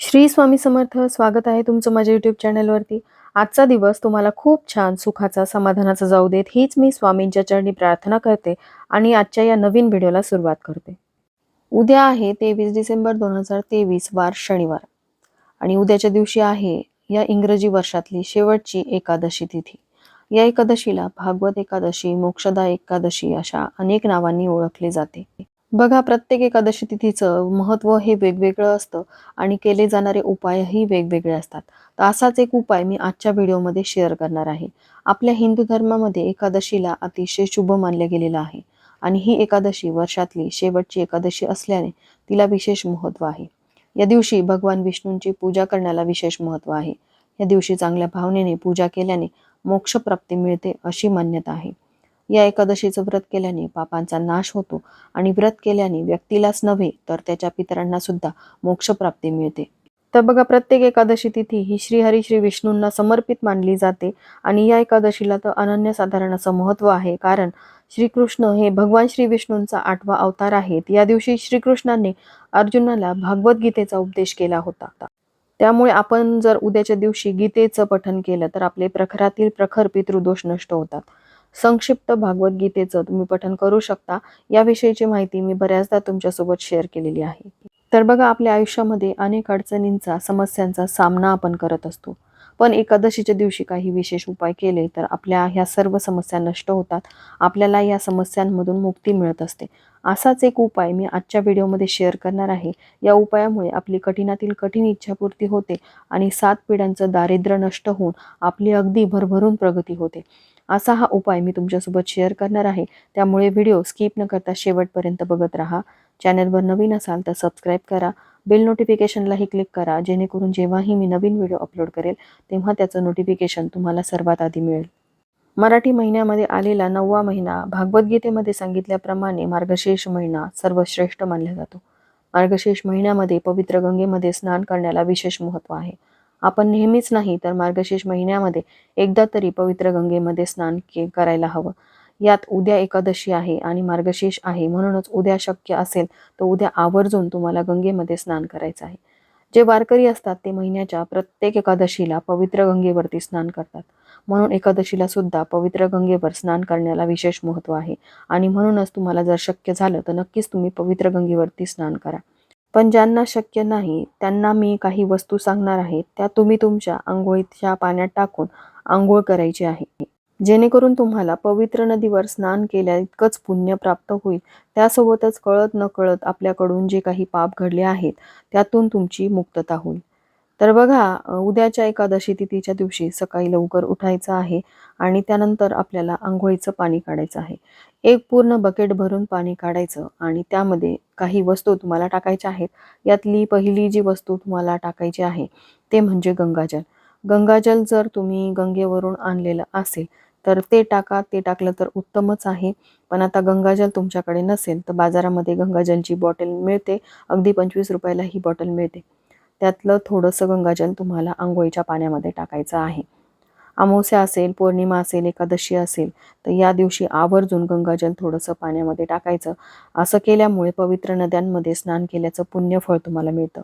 श्री स्वामी समर्थ स्वागत आहे तुमचं माझ्या युट्यूब चॅनलवरती आजचा दिवस तुम्हाला खूप छान सुखाचा समाधानाचा जाऊ देत हीच मी स्वामींच्या चरणी प्रार्थना करते आणि आजच्या या नवीन व्हिडिओला सुरुवात करते. उद्या आहे तेवीस डिसेंबर दोन हजार तेवीस वार शनिवार. आणि उद्याच्या दिवशी आहे या इंग्रजी वर्षातली शेवटची एकादशी तिथी. या एकादशीला भागवत एकादशी मोक्षदा एकादशी अशा अनेक नावांनी ओळखले जाते. बघा प्रत्येक एकादशी तिथीचं महत्त्व हे वेगवेगळं असतं आणि केले जाणारे उपायही वेगवेगळे असतात. तर असाच एक उपाय मी आजच्या व्हिडिओमध्ये शेअर करणार आहे. आपल्या हिंदू धर्मामध्ये एकादशीला अतिशय शुभ मानलं गेलेलं आहे आणि ही एकादशी वर्षातली शेवटची एकादशी असल्याने तिला विशेष महत्त्व आहे. या दिवशी भगवान विष्णूंची पूजा करण्याला विशेष महत्त्व आहे. या दिवशी चांगल्या भावनेने पूजा केल्याने मोक्षप्राप्ती मिळते अशी मान्यता आहे. या एकादशीचं व्रत केल्याने पापांचा नाश होतो आणि व्रत केल्याने व्यक्तीलाच नव्हे तर त्याच्या पितरांना सुद्धा मोक्षप्राप्ती मिळते. तर बघा प्रत्येक एकादशी तिथी ही श्रीहरी श्री विष्णूंना समर्पित मानली जाते आणि या एकादशीला तर अनन्यसाधारण असं महत्त्व आहे कारण श्रीकृष्ण हे भगवान श्री विष्णूंचा आठवा अवतार आहेत. या दिवशी श्रीकृष्णाने अर्जुनाला भगवद्गीतेचा उपदेश केला होता. त्यामुळे आपण जर उद्याच्या दिवशी गीतेचं पठन केलं तर आपले प्रखरातील प्रखर पितृदोष नष्ट होतात. संक्षिप्त भागवद्गीतेचं तुम्ही पठन करू शकता. याविषयीची माहिती मी बऱ्याचदा तुमच्यासोबत शेअर केलेली आहे. तर बघा आपल्या आयुष्यामध्ये अनेक अडचणींचा समस्यांचा सामना आपण करत असतो. पण एकादशीच्या दिवशी काही विशेष उपाय केले तर आपल्या ह्या सर्व समस्या नष्ट होतात. आपल्याला या समस्यांमधून मुक्ती मिळत असते. असाच एक उपाय मी आजच्या व्हिडिओमध्ये शेअर करणार आहे. या उपायामुळे आपली कठीणातील कठीण इच्छापूर्ती होते आणि सात पिढ्यांचं दारिद्र्य नष्ट होऊन आपली अगदी भरभरून प्रगती होते. असा हा उपाय मी तुमच्यासोबत शेअर करणार आहे. त्यामुळे व्हिडिओ स्किप न करता शेवटपर्यंत बघत राहा. चॅनलवर नवीन असाल तर सबस्क्राईब करा. बेल नोटिफिकेशनलाही क्लिक करा. जेणेकरून जेव्हाही मी नवीन व्हिडिओ अपलोड करेल तेव्हा त्याचं नोटिफिकेशन तुम्हाला सर्वात आधी मिळेल. मराठी महिन्यामध्ये आलेला नववा महिना भागवद्गीतेमध्ये सांगितल्याप्रमाणे मार्गशीर्ष महिना सर्वश्रेष्ठ मानला जातो. मार्गशीर्ष महिन्यामध्ये पवित्र गंगेमध्ये स्नान करण्याला विशेष महत्त्व आहे. आपण नेहमीच नाही तर मार्गशीर्ष महिन्यामध्ये एकदा तरी पवित्र गंगेमध्ये स्नान के करायला हवं. यात उद्या एकादशी आहे आणि मार्गशीर्ष आहे. म्हणूनच उद्या शक्य असेल तर उद्या आवर्जून तुम्हाला गंगेमध्ये स्नान करायचं आहे. जे वारकरी असतात ते महिन्याच्या प्रत्येक एकादशीला पवित्र गंगेवरती स्नान करतात. म्हणून एकादशीला सुद्धा पवित्र गंगेवर स्नान करण्याला विशेष महत्त्व आहे. आणि म्हणूनच तुम्हाला जर शक्य झालं तर नक्कीच तुम्ही पवित्र गंगेवरती स्नान करा. पण ज्यांना शक्य नाही त्यांना मी काही वस्तू सांगणार आहे त्या तुम्ही तुमच्या आंघोळीच्या पाण्यात टाकून आंघोळ करायची आहे. जेणेकरून तुम्हाला पवित्र नदीवर स्नान केल्या इतकंच पुण्य प्राप्त होईल. त्यासोबतच कळत न कळत आपल्याकडून जे काही पाप घडले आहेत त्यातून तुमची मुक्तता होईल. तर बघा उद्याच्या एकादशी तिथीच्या दिवशी सकाळी लवकर उठायचं आहे आणि त्यानंतर आपल्याला आंघोळीचं पाणी काढायचं आहे. एक पूर्ण बकेट भरून पाणी काढायचं आणि त्यामध्ये काही वस्तू तुम्हाला टाकायच्या आहेत. यातली पहिली जी वस्तू तुम्हाला टाकायची आहे ते म्हणजे गंगाजल. गंगाजल जर तुम्ही गंगेवरून आणलेलं असेल तर ते टाका. ते टाकलं तर उत्तमच आहे. पण आता गंगाजल तुमच्याकडे नसेल तर बाजारामध्ये गंगाजलची बॉटल मिळते. अगदी पंचवीस रुपयाला ही बॉटल मिळते. त्यातलं थोडंसं गंगाजल तुम्हाला आंघोळीच्या पाण्यामध्ये टाकायचं आहे. अमावस्या असेल पौर्णिमा असेल एकादशी असेल तर या दिवशी आवर्जून गंगाजल थोडंसं पाण्यामध्ये टाकायचं. असं केल्यामुळे पवित्र नद्यांमध्ये स्नान केल्याचं पुण्यफळ तुम्हाला मिळतं.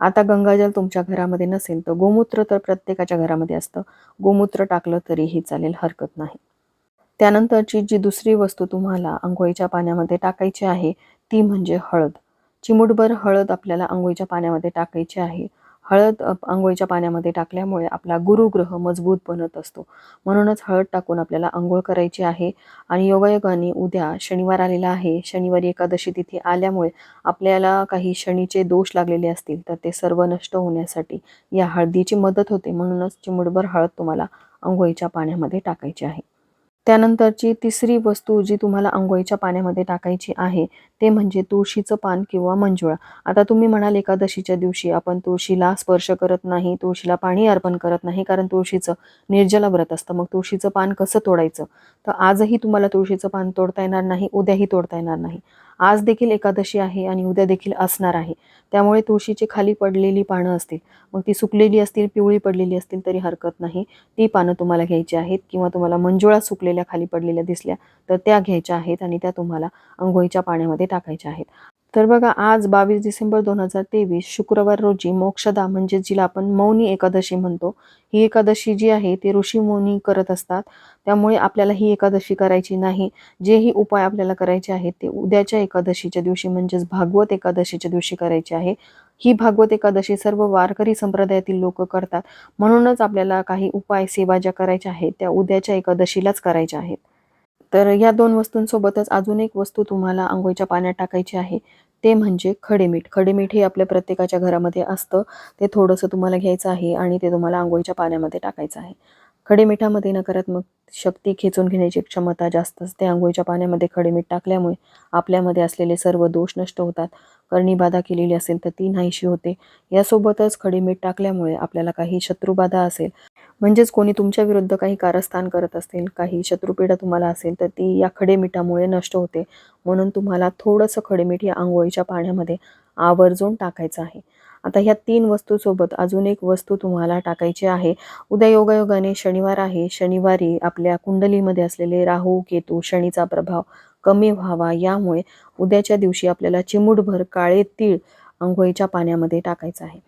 आता गंगाजल तुमच्या घरामध्ये नसेल तर गोमूत्र तर प्रत्येकाच्या घरामध्ये असतं. गोमूत्र टाकलं तरीही चालेल हरकत नाही. त्यानंतरची जी दुसरी वस्तू तुम्हाला आंघोळीच्या पाण्यामध्ये टाकायची आहे ती म्हणजे हळद. चिमूटभर हळद आपल्याला आंघोळीच्या पाण्यामध्ये टाकायची आहे. हळद आंघोळीच्या पाण्यामध्ये टाकल्यामुळे आपला गुरुग्रह मजबूत बनत असतो. म्हणूनच हळद टाकून आपल्याला आंघोळ करायची आहे. आणि योगायोगाने उद्या शनिवार आलेला आहे. शनिवारी एकादशी तिथे आल्यामुळे आपल्याला काही शनीचे दोष लागलेले असतील तर ते सर्व नष्ट होण्यासाठी या हळदीची मदत होते. म्हणूनच चिमुडभर हळद तुम्हाला आंघोळीच्या पाण्यामध्ये टाकायची आहे. त्यानंतरची तिसरी वस्तू जी तुम्हाला आंघोळीच्या पाण्यामध्ये टाकायची आहे ते म्हणजे तुळशीचं पान किंवा मंजुळा. आता तुम्ही म्हणाल एकादशीच्या दिवशी आपण तुळशीला स्पर्श करत नाही तुळशीला पाणी अर्पण करत नाही कारण तुळशीचं निर्जला व्रत असतं. मग तुळशीचं पान कसं तोडायचं? तर आजही तुम्हाला तुळशीचं पान तोडता येणार नाही उद्याही तोडता येणार नाही. आज देखील एकादशी आहे आणि उद्या देखील असणार आहे. त्यामुळे तुळशीची खाली पडलेली पानं असतील मग ती सुकलेली असतील पिवळी पडलेली असतील तरी हरकत नाही. ती पानं तुम्हाला घ्यायची आहेत किंवा तुम्हाला मंजुळा सुकलेल्या खाली पडलेल्या दिसल्या तर त्या घ्यायच्या आहेत आणि त्या तुम्हाला अंघोळीच्या पाण्यामध्ये टाकायचे आहेत. तर बघा आज बावीस डिसेंबर दोन हजार तेवीस शुक्रवार रोजी मोक्षदा म्हणजे जिला आपण मौनी एकादशी म्हणतो. ही एकादशी जी आहे ती ऋषी मौनी करत असतात. त्यामुळे आपल्याला ही एकादशी करायची नाही. जेही उपाय आपल्याला करायचे आहेत ते उद्याच्या एकादशीच्या दिवशी म्हणजेच भागवत एकादशीच्या दिवशी करायचे आहे. ही भागवत एकादशी सर्व वारकरी संप्रदायातील लोक करतात. म्हणूनच आपल्याला काही उपाय सेवा ज्या करायच्या आहेत त्या उद्याच्या एकादशीलाच करायच्या आहेत. तर या दोन वस्तूंसोबतच अजून एक वस्तू तुम्हाला आंघोळीच्या पाण्यात टाकायची आहे. ते म्हणजे खडेमीठ. खडेमीठ हे आपल्या प्रत्येकाच्या घरामध्ये असतं. ते थोडंसं तुम्हाला घ्यायचं आहे आणि ते तुम्हाला आंघोळीच्या पाण्यामध्ये टाकायचं आहे. खडेमिठामध्ये नकारात्मक शक्ती खेचून घेण्याची क्षमता जास्त असते. आंघोळीच्या पाण्यामध्ये खडेमीठ टाकल्यामुळे आपल्यामध्ये असलेले सर्व दोष नष्ट होतात. कर्णीबाधा केलेली असेल तर ती नाहीशी होते. यासोबतच खडेमीठ टाकल्यामुळे आपल्याला काही शत्रुबाधा असेल म्हणजेच कोणी तुमच्या विरुद्ध काही कारस्थान करत असेल काही शत्रुपीडा तुम्हाला असेल तर ती या खडेमिठामुळे नष्ट होते. म्हणून तुम्हाला थोडंसं खडेमीठ या आंघोळीच्या पाण्यामध्ये आवर्जून टाकायचं आहे. आता ह्या तीन वस्तूसोबत अजून एक वस्तू तुम्हाला टाकायची आहे. उद्या योगायोगाने शनिवार आहे. शनिवारी आपल्या कुंडलीमध्ये असलेले राहू केतू शनीचा प्रभाव कमी व्हावा. यामुळे उद्याच्या दिवशी आपल्याला चिमूटभर काळे तीळ आंघोळीच्या पाण्यामध्ये टाकायचं आहे.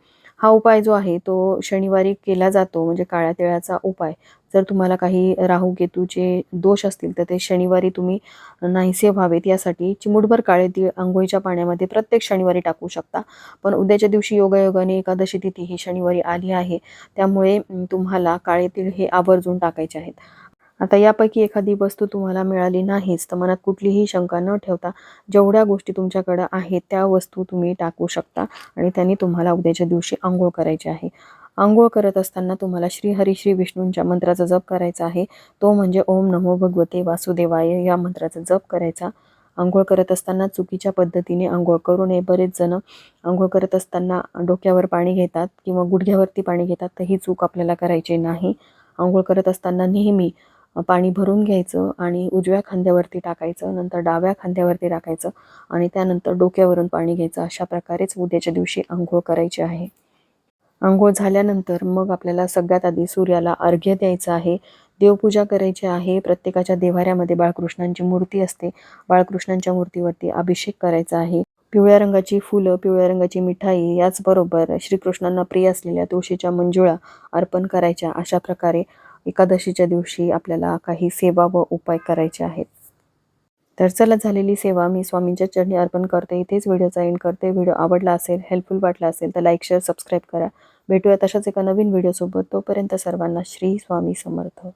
हा उपाय जो आहे तो शनिवारी केला जातो म्हणजे काळ्या तिळाचा उपाय. जर तुम्हाला काही राहू केतूचे दोष असतील तर ते शनिवारी तुम्ही नाहीसे व्हावेत. यासाठी चिमुटभर काळे तीळ आंघोळीच्या पाण्यामध्ये प्रत्येक शनिवारी टाकू शकता. पण उद्याच्या दिवशी योगायोगाने एकादशी तिथी ही शनिवारी आली आहे. त्यामुळे तुम्हाला काळे तीळ हे आवर्जून टाकायचे आहेत. आता यापैकी एखादी वस्तू तुम्हाला मिळाली नाहीच तर मनात कुठलीही शंका न ठेवता जेवढ्या गोष्टी तुमच्याकडं आहेत त्या वस्तू तुम्ही टाकू शकता आणि त्यांनी तुम्हाला उद्याच्या दिवशी आंघोळ करायची आहे. आंघोळ करत असताना तुम्हाला श्री हरी श्री विष्णूंच्या मंत्राचा जप करायचा आहे. तो म्हणजे ओम नमो भगवते वासुदेवाय या मंत्राचा जप करायचा. आंघोळ करत असताना चुकीच्या पद्धतीने आंघोळ करू नये. बरेच जण आंघोळ करत असताना डोक्यावर पाणी घेतात किंवा गुडघ्यावरती पाणी घेतात तर ही चूक आपल्याला करायची नाही. आंघोळ करत असताना नेहमी पाणी भरून घ्यायचं आणि उजव्या खांद्यावरती टाकायचं नंतर डाव्या खांद्यावरती टाकायचं आणि त्यानंतर डोक्यावरून पाणी घ्यायचं. अशा प्रकारेच उद्याच्या दिवशी आंघोळ करायची आहे. आंघोळ झाल्यानंतर मग आपल्याला सगळ्यात आधी सूर्याला अर्घ्य द्यायचं आहे. देवपूजा करायची आहे. प्रत्येकाच्या देवाऱ्यामध्ये बाळकृष्णांची मूर्ती असते. बाळकृष्णांच्या मूर्तीवरती अभिषेक करायचा आहे. पिवळ्या रंगाची फुलं पिवळ्या रंगाची मिठाई याचबरोबर श्रीकृष्णांना प्रिय असलेल्या तुळशीच्या मंजुळा अर्पण करायच्या अशा प्रकारे एकादशीच्या दिवशी आपल्याला काही सेवा व उपाय करायचे आहेत. तर चला झालेली सेवा मी स्वामींच्या चरणी अर्पण करते. इथेच व्हिडिओचा एंड करते. व्हिडिओ आवडला असेल हेल्पफुल वाटला असेल तर लाईक शेअर सबस्क्राईब करा. भेटूया तशाच एका नवीन व्हिडिओसोबत. तोपर्यंत सर्वांना श्री स्वामी समर्थ.